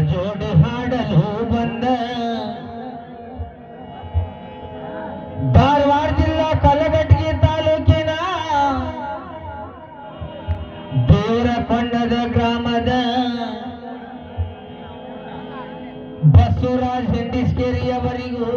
ಜೋಡಿ ಹಾಡಲು ಬಂದ. ಧಾರವಾಡ ಜಿಲ್ಲಾ ಕಲಘಟಗಿ ತಾಲೂಕಿನ ದೇವರಕೊಂಡದ ಗ್ರಾಮದ ಬಸವರಾಜ್ ಹಿಂಡಿಸ್ಕೇರಿಯವರಿಗೂ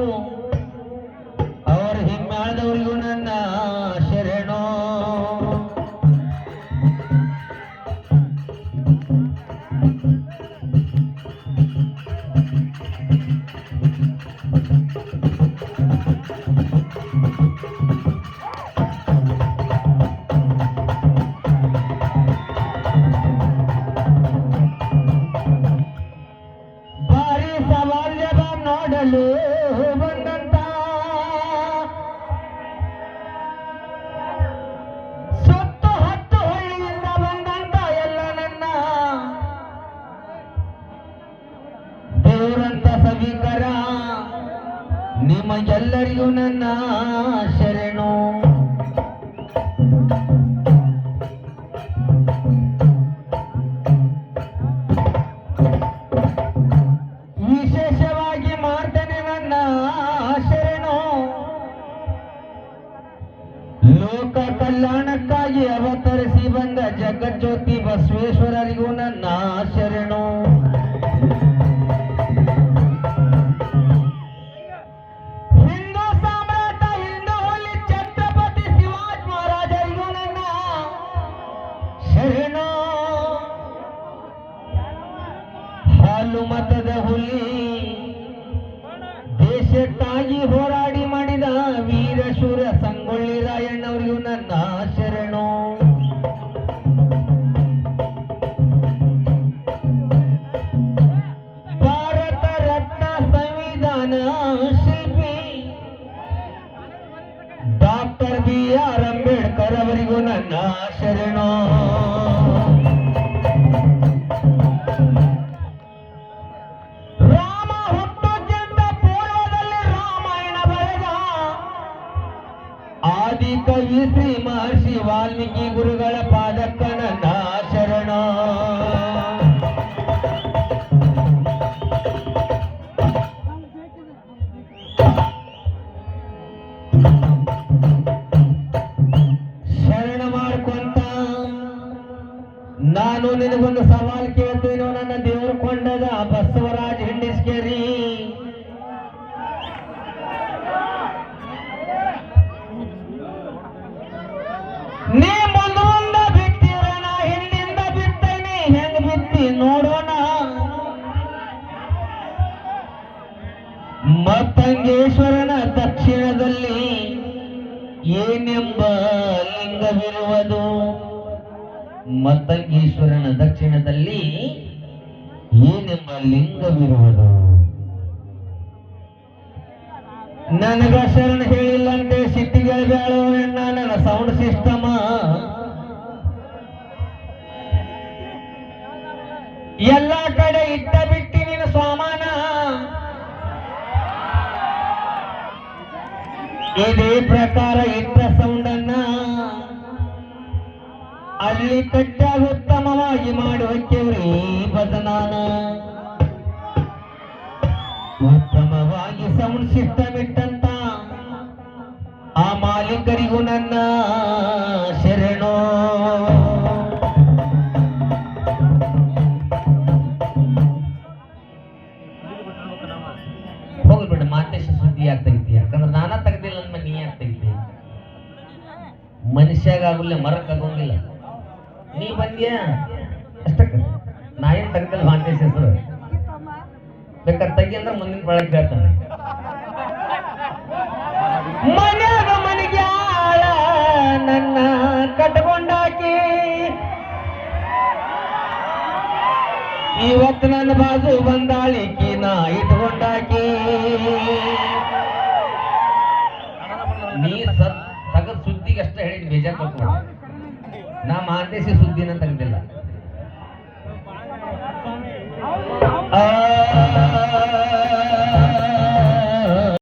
ನಿಮಗೆಲ್ಲರಿಗೂ ನನ್ನ ಶರಣು. ವಿಶೇಷವಾಗಿ ಮಾಡ್ತೇನೆ ನನ್ನ ಶರಣು. ಲೋಕ ಕಲ್ಯಾಣಕ್ಕಾಗಿ ಅವತರಿಸಿ ಬಂದ ಜಗಜ್ಯೋತಿ ಬಸವೇಶ್ವರರಿಗೂ ನನ್ನ ಶರಣು. ಮತದ ಹುಲಿ. ದೇಶಕ್ಕಾಗಿ ಹೋರಾಡಿ ಮಾಡಿದ ವೀರಶೂರ ಸಂಗೊಳ್ಳಿ ರಾಯಣ್ಣವರಿಗೂ ನನ್ನ ಶರಣು. ಭಾರತ ರತ್ನ ಸಂವಿಧಾನ ಶಿಲ್ಪಿ ಡಾಕ್ಟರ್ ಬಿ ಆರ್ ಅಂಬೇಡ್ಕರ್ ಅವರಿಗೂ ನನ್ನ ಶರಣು. ಶ್ರೀ ಮಹರ್ಷಿ ವಾಲ್ಮೀಕಿ ಗುರುಗಳ ಪಾದಕ್ಕ ನನ್ನ ಶರಣ. ಶರಣ ಮಾಡ್ಕೊಂತ ನಾನು ನಿನಗೊಂದು ಸವಾಲ್ ನೋಡೋಣ. ಮತ್ತಂಗೇಶ್ವರನ ದಕ್ಷಿಣದಲ್ಲಿ ಏನೆಂಬ ಲಿಂಗವಿರುವುದು? ಮತ್ತಂಗೇಶ್ವರನ ದಕ್ಷಿಣದಲ್ಲಿ ಏನೆಂಬ ಲಿಂಗವಿರುವುದು? ನನಗ ಶರಣ ಹೇಳಿಲ್ಲಂತೆ, ಸಿಟ್ಟಿಗೆ ಬೇಡ ನನ್ನ ಸೌಂಡ್ ಸಿಸ್ಟಮ ಎಲ್ಲ ಕಡೆ ಇಟ್ಟ ಬಿಟ್ಟಿ ನಿನ್ನ ಸ್ವಾಮಾನ. ಇದೇ ಪ್ರಕಾರ ಇಟ್ಟ ಸೌಂಡನ್ನ ಅಲ್ಲಿ ಕಟ್ಟಾಗ ಉತ್ತಮವಾಗಿ ಮಾಡುವಕ್ಕೆವ್ರಿ ಬದನಾನ. ಉತ್ತಮವಾಗಿ ಸೌಂಡ್ ಸಿಸ್ಟಮ್ ಇಟ್ಟಂತ ಆ ಮಾಲೀಕರಿಗೂ ನನ್ನ ಮನುಷ್ಯಾಗ ಆಗುಲ್ಲ ಮರಕ್ ಆಗೋಂಗಿಲ್ಲ. ನೀ ಬಂದ್ಯಾ? ಅಷ್ಟಕ್ಕೆ. ನಾ ಏನ್ ತೆಗ್ದಿಲ್ಲ ಮಾತೇಶ ಹೆಸರು. ಬೇಕಾದ್ರೆ ತಗ್ಗಿ ಅಂದ್ರೆ ಮುಂದಿನ ಬಳಕೆ ಹೇಳ್ತಾನೆ. ಮನ್ಯಾಗ ಆಳ ನನ್ನ ಕಟ್ಕೊಂಡಾಕಿ? ಇವತ್ತು ನನ್ನ ಬಾಜು ಬಂದಾಳಿಕಿ ನಾ ಇಟ್ಕೊಂಡಾಕಿ? ಬೇಜಾರು ತಪ್ಪು ನಾ ಮಾರ್ದೇಶಿ ಸುದ್ದಿನ ತೆಗೆದಿಲ್ಲ.